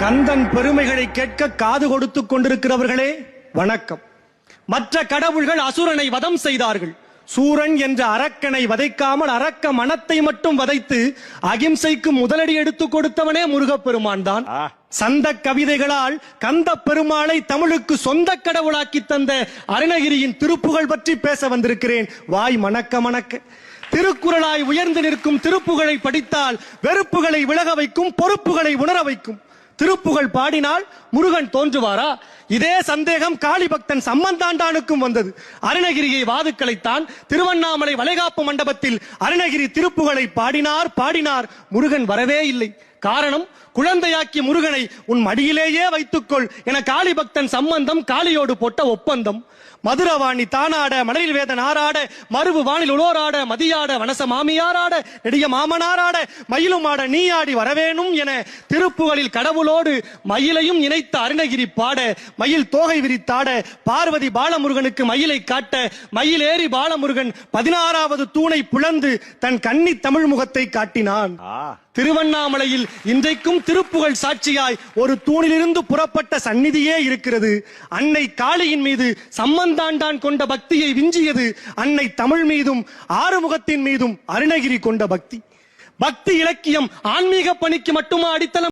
கந்தன் பெருமைகளை கேட்க காது கொடுத்துக் கொண்டிருக்கிறவர்களே வணக்கம். மற்ற கடவுள்கள் அசுரனை வதம் செய்தார்கள். சூரன் என்ற அரக்கனை வதைக்காமல் அரக்க மனத்தை மட்டும் வதைத்து அகிம்சைக்கு முதலடி எடுத்துக் கொடுத்தவனே முருகப்பெருமான் தான். சந்த கவிதைகளால் கந்த பெருமாளை தமிழுக்கு சொந்த கடவுளாக்கி தந்த அருணகிரியின் திருப்புகழ் பற்றி பேச வந்திருக்கிறேன். வாய் மணக்க மணக்க. திருக்குறளாய் உயர்ந்து நிற்கும் திருப்புகழை படித்தால் வெறுப்புகளை விலக வைக்கும் பொறுப்புகளை உணர வைக்கும். திருப்புகழ் பாடினால் முருகன் தோன்றுவாரா? இதே சந்தேகம் காளிபக்தன் சம்மந்தாண்டானுக்கும் சம்பந்தாண்டானுக்கும் வந்தது. அருணகிரியை வாதுக்களைத்தான் திருவண்ணாமலை வளைகாப்பு மண்டபத்தில் அருணகிரி திருப்புகழை பாடினார் பாடினார். முருகன் வரவே இல்லை. காரணம் குழந்தையாக்கி முருகனை உன் மடியிலேயே வைத்துக்கொள் என காளிபக்தன் சம்பந்தம் காளியோடு போட்ட ஒப்பந்தம். மதுரவாணி தானாட மணலில் வேதன் ஆறாட மருவு வானில் உளோராட மதியாட வனச மாமியாராட நெடிய மாமனாராட மயிலும் ஆட நீ ஆடி வரவேணும் என திருப்புகளில் கடவுளோடு மயிலையும் இணைத்த அருணகிரி பாட மயில் தோகை விரித்தாட பார்வதி பாலமுருகனுக்கு மயிலை காட்ட மயிலேறி பாலமுருகன் பதினாறாவது தூணை புலந்து தன் கன்னி தமிழ் முகத்தை காட்டினான். திருவண்ணாமலையில் இன்றைக்கும் திருப்புகழ் சாட்சியாய் ஒரு தூணிலிருந்து புறப்பட்ட சந்நிதியே இருக்கிறது. அன்னை காளியின் மீது சம்பந்தாண்டான் கொண்ட பக்தியை விஞ்சியது அன்னை தமிழ் மீதும் ஆறுமுகத்தின் மீதும் அருணகிரி கொண்ட பக்தி. பக்தி இலக்கியம் ஆன்மீக பணிக்கு மட்டுமா அடித்தளம்